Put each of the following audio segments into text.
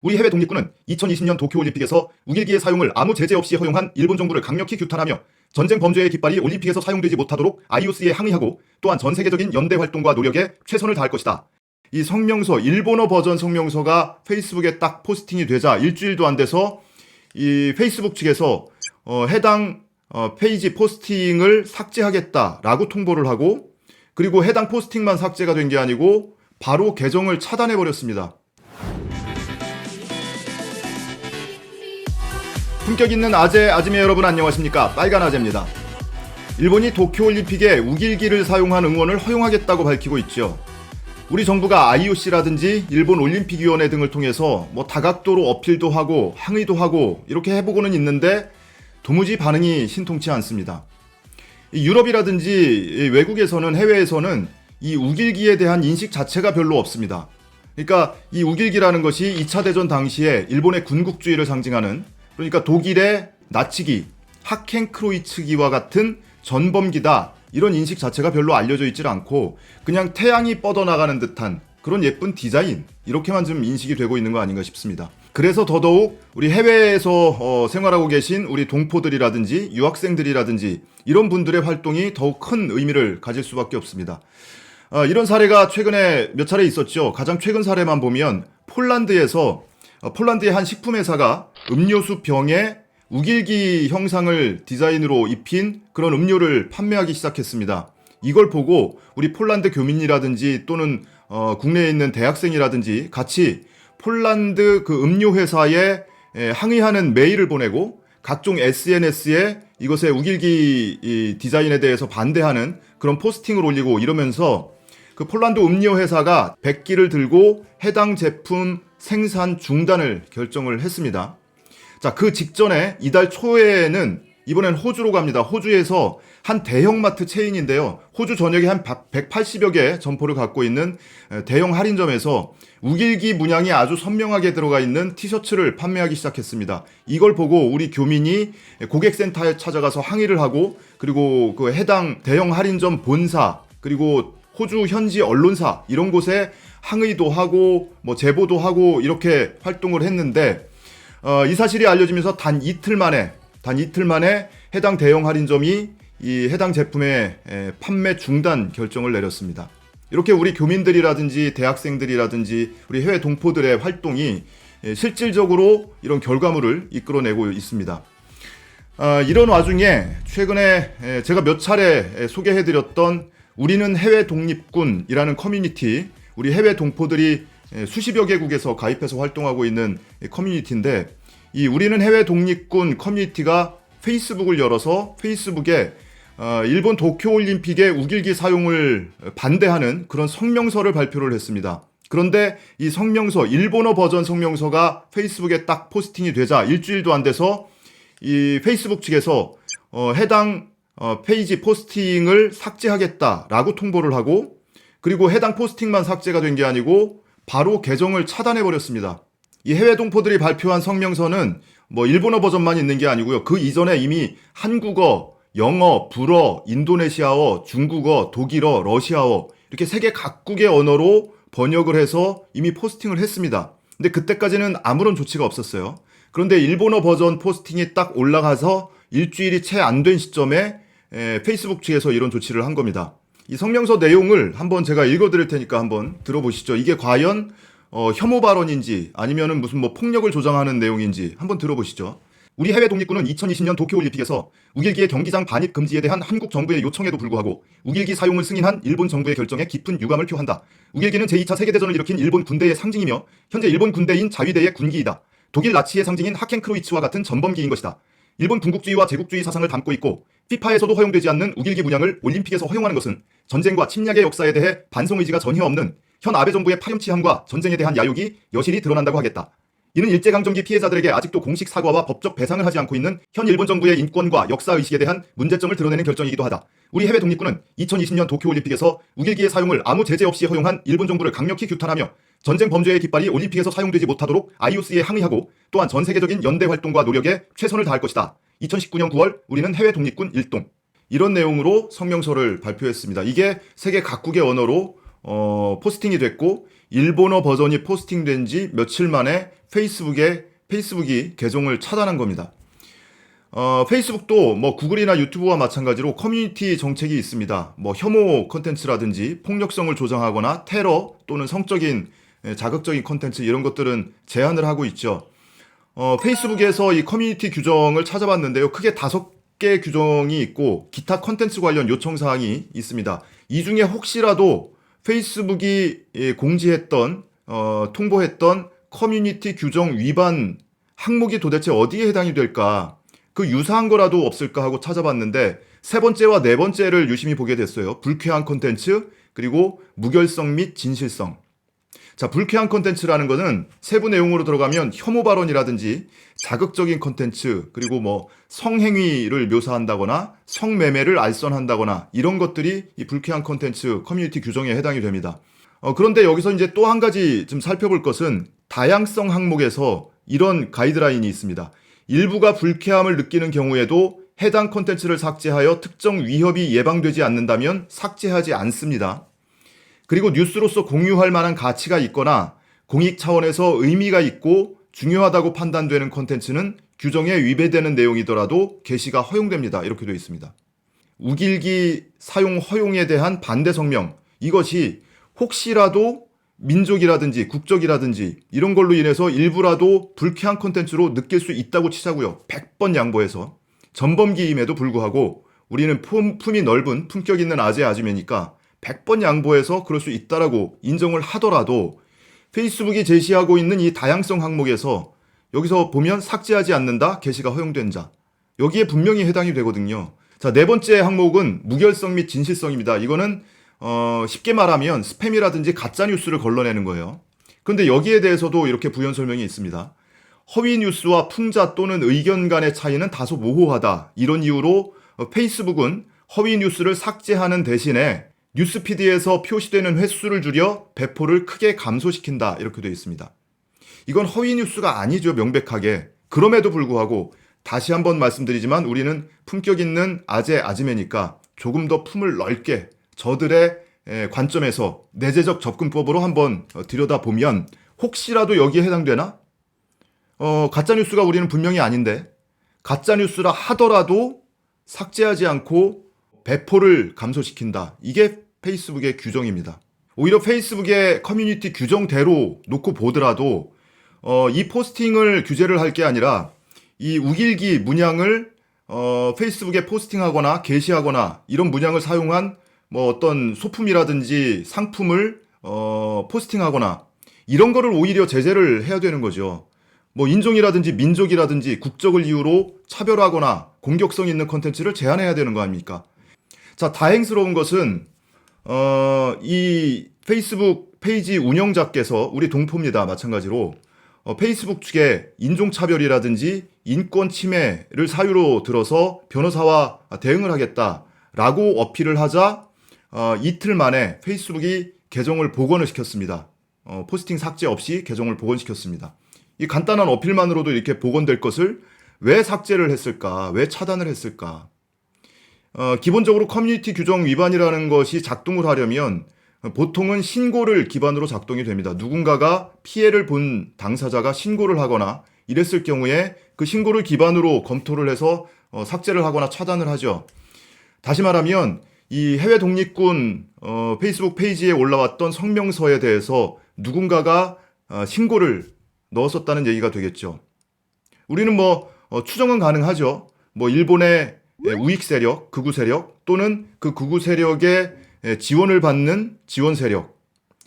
우리 해외 독립군은 2020년 도쿄올림픽에서 우길기의 사용을 아무 제재 없이 허용한 일본 정부를 강력히 규탄하며 전쟁 범죄의 깃발이 올림픽에서 사용되지 못하도록 IOC에 항의하고 또한 전 세계적인 연대 활동과 노력에 최선을 다할 것이다. 이 성명서 일본어 버전 성명서가 페이스북에 딱 포스팅이 되자 일주일도 안 돼서 이 페이스북 측에서 어, 해당 어, 페이지 포스팅을 삭제하겠다라고 통보를 하고 그리고 해당 포스팅만 삭제가 된 게 아니고 바로 계정을 차단해 버렸습니다. 품격 있는 아재 아지매 여러분 안녕하십니까 빨간 아재입니다. 일본이 도쿄올림픽에 우길기를 사용한 응원을 허용하겠다고 밝히고 있죠. 우리 정부가 IOC라든지 일본 올림픽위원회 등을 통해서 뭐 다각도로 어필도 하고 항의도 하고 이렇게 해보고는 있는데 도무지 반응이 신통치 않습니다. 이 유럽이라든지 이 외국에서는 해외에서는 이 우길기에 대한 인식 자체가 별로 없습니다. 그러니까 이 우길기라는 것이 2차 대전 당시에 일본의 군국주의를 상징하는 그러니까 독일의 나치기, 하켄크로이츠기와 같은 전범기다 이런 인식 자체가 별로 알려져 있질 않고 그냥 태양이 뻗어나가는 듯한 그런 예쁜 디자인 이렇게만 좀 인식이 되고 있는 거 아닌가 싶습니다. 그래서 더더욱 우리 해외에서 어, 생활하고 계신 우리 동포들이라든지 유학생들이라든지 이런 분들의 활동이 더욱 큰 의미를 가질 수밖에 없습니다. 어, 이런 사례가 최근에 몇 차례 있었죠. 가장 최근 사례만 보면 폴란드에서 어, 폴란드의 한 식품 회사가 음료수 병에 우길기 형상을 디자인으로 입힌 그런 음료를 판매하기 시작했습니다. 이걸 보고 우리 폴란드 교민이라든지 또는 어, 국내에 있는 대학생이라든지 같이 폴란드 그 음료 회사에 에, 항의하는 메일을 보내고 각종 SNS에 이것의 우길기 이 디자인에 대해서 반대하는 그런 포스팅을 올리고 이러면서 그 폴란드 음료 회사가 백기를 들고 해당 제품 생산 중단을 결정을 했습니다. 자, 그 직전에 이달 초에는 이번엔 호주로 갑니다. 호주에서 한 대형마트 체인인데요. 호주 전역에 한 180여 개 점포를 갖고 있는 대형 할인점에서 우길기 문양이 아주 선명하게 들어가 있는 티셔츠를 판매하기 시작했습니다. 이걸 보고 우리 교민이 고객센터에 찾아가서 항의를 하고 그리고 그 해당 대형 할인점 본사 그리고 호주 현지 언론사 이런 곳에 항의도 하고 뭐 제보도 하고 이렇게 활동을 했는데 어, 이 사실이 알려지면서 단 이틀 만에 단 이틀 만에 해당 대형 할인점이 이 해당 제품의 에, 판매 중단 결정을 내렸습니다. 이렇게 우리 교민들이라든지 대학생들이라든지 우리 해외 동포들의 활동이 에, 실질적으로 이런 결과물을 이끌어내고 있습니다. 아, 이런 와중에 최근에 에, 제가 몇 차례 에, 소개해드렸던 우리는 해외 독립군이라는 커뮤니티, 우리 해외 동포들이 에, 수십여 개국에서 가입해서 활동하고 있는 이 커뮤니티인데 이 우리는 해외 독립군 커뮤니티가 페이스북을 열어서 페이스북에 어, 일본 도쿄올림픽의 우길기 사용을 반대하는 그런 성명서를 발표를 했습니다. 그런데 이 성명서, 일본어 버전 성명서가 페이스북에 딱 포스팅이 되자 일주일도 안 돼서 이 페이스북 측에서 어, 해당 어, 페이지 포스팅을 삭제하겠다라고 통보를 하고 그리고 해당 포스팅만 삭제가 된 게 아니고 바로 계정을 차단해 버렸습니다. 이 해외 동포들이 발표한 성명서는 뭐 일본어 버전만 있는 게 아니고요. 그 이전에 이미 한국어, 영어, 불어, 인도네시아어, 중국어, 독일어, 러시아어 이렇게 세계 각국의 언어로 번역을 해서 이미 포스팅을 했습니다. 근데 그때까지는 아무런 조치가 없었어요. 그런데 일본어 버전 포스팅이 딱 올라가서 일주일이 채 안 된 시점에 에, 페이스북 측에서 이런 조치를 한 겁니다. 이 성명서 내용을 한번 제가 읽어드릴 테니까 한번 들어보시죠. 이게 과연 어, 혐오 발언인지 아니면은 무슨 뭐 폭력을 조장하는 내용인지 한번 들어보시죠. 우리 해외 독립군은 2020년 도쿄올림픽에서 우길기의 경기장 반입 금지에 대한 한국 정부의 요청에도 불구하고 우길기 사용을 승인한 일본 정부의 결정에 깊은 유감을 표한다. 우길기는 제2차 세계대전을 일으킨 일본 군대의 상징이며 현재 일본 군대인 자위대의 군기이다. 독일 나치의 상징인 하켄크로이츠와 같은 전범기인 것이다. 일본 군국주의와 제국주의 사상을 담고 있고 피파에서도 허용되지 않는 우길기 문양을 올림픽에서 허용하는 것은 전쟁과 침략의 역사에 대해 반성 의지가 전혀 없는 현 아베 정부의 파렴치함과 전쟁에 대한 야욕이 여실히 드러난다고 하겠다. 이는 일제강점기 피해자들에게 아직도 공식 사과와 법적 배상을 하지 않고 있는 현 일본 정부의 인권과 역사 의식에 대한 문제점을 드러내는 결정이기도 하다. 우리 해외 독립군은 2020년 도쿄올림픽에서 우길기의 사용을 아무 제재 없이 허용한 일본 정부를 강력히 규탄하며 전쟁 범죄의 깃발이 올림픽에서 사용되지 못하도록 IOC에 항의하고 또한 전 세계적인 연대 활동과 노력에 최선을 다할 것이다. 2019년 9월 우리는 해외 독립군 일동 이런 내용으로 성명서를 발표했습니다. 이게 세계 각국의 언어로 어, 포스팅이 됐고 일본어 버전이 포스팅된 지 며칠 만에 페이스북에 페이스북이 계정을 차단한 겁니다. 어, 페이스북도 뭐 구글이나 유튜브와 마찬가지로 커뮤니티 정책이 있습니다. 뭐 혐오 컨텐츠라든지 폭력성을 조장하거나 테러 또는 성적인 예, 자극적인 컨텐츠 이런 것들은 제한을 하고 있죠. 어, 페이스북에서 이 커뮤니티 규정을 찾아봤는데요. 크게 다섯 개 규정이 있고 기타 컨텐츠 관련 요청 사항이 있습니다. 이 중에 혹시라도 페이스북이 예, 공지했던 어, 통보했던 커뮤니티 규정 위반 항목이 도대체 어디에 해당이 될까? 그 유사한 거라도 없을까 하고 찾아봤는데 세 번째와 네 번째를 유심히 보게 됐어요. 불쾌한 콘텐츠 그리고 무결성 및 진실성. 자, 불쾌한 콘텐츠라는 거는 세부 내용으로 들어가면 혐오 발언이라든지 자극적인 콘텐츠 그리고 뭐 성행위를 묘사한다거나 성매매를 알선한다거나 이런 것들이 이 불쾌한 콘텐츠 커뮤니티 규정에 해당이 됩니다. 어, 그런데 여기서 이제 또 한 가지 좀 살펴볼 것은 다양성 항목에서 이런 가이드라인이 있습니다. 일부가 불쾌함을 느끼는 경우에도 해당 콘텐츠를 삭제하여 특정 위협이 예방되지 않는다면 삭제하지 않습니다. 그리고 뉴스로서 공유할 만한 가치가 있거나 공익 차원에서 의미가 있고 중요하다고 판단되는 콘텐츠는 규정에 위배되는 내용이더라도 게시가 허용됩니다. 이렇게 되어 있습니다. 우길기 사용 허용에 대한 반대 성명 이것이 혹시라도 민족이라든지 국적이라든지 이런 걸로 인해서 일부라도 불쾌한 콘텐츠로 느낄 수 있다고 치자고요. 100번 양보해서 전범기임에도 불구하고 우리는 품, 품이 넓은 품격 있는 아재 아줌매니까 100번 양보해서 그럴 수 있다라고 인정을 하더라도 페이스북이 제시하고 있는 이 다양성 항목에서 여기서 보면 삭제하지 않는다 게시가 허용된 자 여기에 분명히 해당이 되거든요. 자, 네 번째 항목은 무결성 및 진실성입니다. 이거는 어, 쉽게 말하면 스팸이라든지 가짜 뉴스를 걸러내는 거예요. 그런데 여기에 대해서도 이렇게 부연 설명이 있습니다. 허위 뉴스와 풍자 또는 의견 간의 차이는 다소 모호하다. 이런 이유로 어, 페이스북은 허위 뉴스를 삭제하는 대신에 뉴스피드에서 표시되는 횟수를 줄여 배포를 크게 감소시킨다. 이렇게 되어 있습니다. 이건 허위 뉴스가 아니죠. 명백하게. 그럼에도 불구하고 다시 한번 말씀드리지만 우리는 품격 있는 아재 아지매니까 조금 더 품을 넓게 저들의 에, 관점에서 내재적 접근법으로 한번 어, 들여다보면 혹시라도 여기에 해당되나? 어, 가짜 뉴스가 우리는 분명히 아닌데 가짜 뉴스라 하더라도 삭제하지 않고 배포를 감소시킨다. 이게 페이스북의 규정입니다. 오히려 페이스북의 커뮤니티 규정대로 놓고 보더라도 어, 이 포스팅을 규제를 할 게 아니라 이 우길기 문양을 어, 페이스북에 포스팅하거나 게시하거나 이런 문양을 사용한 뭐 어떤 소품이라든지 상품을 어, 포스팅하거나 이런 거를 오히려 제재를 해야 되는 거죠. 뭐 인종이라든지 민족이라든지 국적을 이유로 차별하거나 공격성 있는 컨텐츠를 제한해야 되는 거 아닙니까? 자, 다행스러운 것은 어, 이 페이스북 페이지 운영자께서 우리 동포입니다. 마찬가지로 어, 페이스북 측에 인종차별이라든지 인권 침해를 사유로 들어서 변호사와 대응을 하겠다라고 어필을 하자 어, 이틀 만에 페이스북이 계정을 복원을 시켰습니다. 어, 포스팅 삭제 없이 계정을 복원시켰습니다. 이 간단한 어필만으로도 이렇게 복원될 것을 왜 삭제를 했을까? 왜 차단을 했을까? 어, 기본적으로 커뮤니티 규정 위반이라는 것이 작동을 하려면 보통은 신고를 기반으로 작동이 됩니다. 누군가가 피해를 본 당사자가 신고를 하거나 이랬을 경우에 그 신고를 기반으로 검토를 해서 어, 삭제를 하거나 차단을 하죠. 다시 말하면 이 해외 독립군 어, 페이스북 페이지에 올라왔던 성명서에 대해서 누군가가 어, 신고를 넣었었다는 얘기가 되겠죠. 우리는 뭐 어, 추정은 가능하죠. 뭐 일본의 예, 우익 세력, 극우 세력 또는 그 극우 세력의 예, 지원을 받는 지원 세력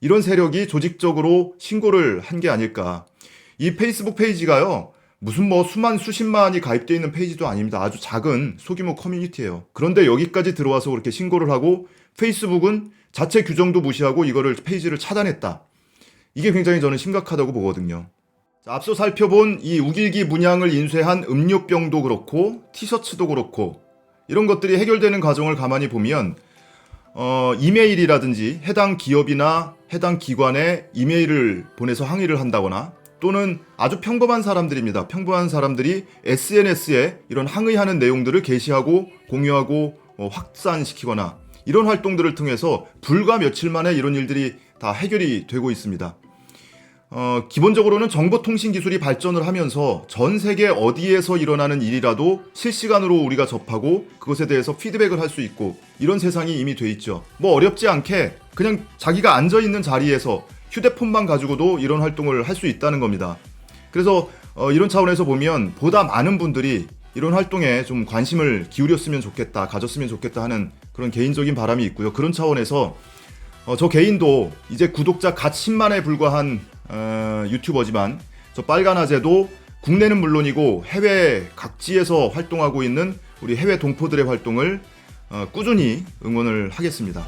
이런 세력이 조직적으로 신고를 한 게 아닐까. 이 페이스북 페이지가요. 무슨 뭐 수만 수십만이 가입되어 있는 페이지도 아닙니다. 아주 작은 소규모 커뮤니티예요. 그런데 여기까지 들어와서 그렇게 신고를 하고 페이스북은 자체 규정도 무시하고 이거를 페이지를 차단했다. 이게 굉장히 저는 심각하다고 보거든요. 자, 앞서 살펴본 이 우길기 문양을 인쇄한 음료병도 그렇고 티셔츠도 그렇고 이런 것들이 해결되는 과정을 가만히 보면 어, 이메일이라든지 해당 기업이나 해당 기관에 이메일을 보내서 항의를 한다거나 또는 아주 평범한 사람들입니다. 평범한 사람들이 SNS에 이런 항의하는 내용들을 게시하고 공유하고 어, 확산시키거나 이런 활동들을 통해서 불과 며칠 만에 이런 일들이 다 해결이 되고 있습니다. 어, 기본적으로는 정보통신 기술이 발전을 하면서 전 세계 어디에서 일어나는 일이라도 실시간으로 우리가 접하고 그것에 대해서 피드백을 할 수 있고 이런 세상이 이미 돼 있죠. 뭐 어렵지 않게 그냥 자기가 앉아 있는 자리에서 휴대폰만 가지고도 이런 활동을 할 수 있다는 겁니다. 그래서 어, 이런 차원에서 보면 보다 많은 분들이 이런 활동에 좀 관심을 기울였으면 좋겠다, 가졌으면 좋겠다 하는 그런 개인적인 바람이 있고요. 그런 차원에서 어, 저 개인도 이제 구독자 갓 10만에 불과한 어, 유튜버지만 저 빨간 아재도 국내는 물론이고 해외 각지에서 활동하고 있는 우리 해외 동포들의 활동을 어, 꾸준히 응원을 하겠습니다.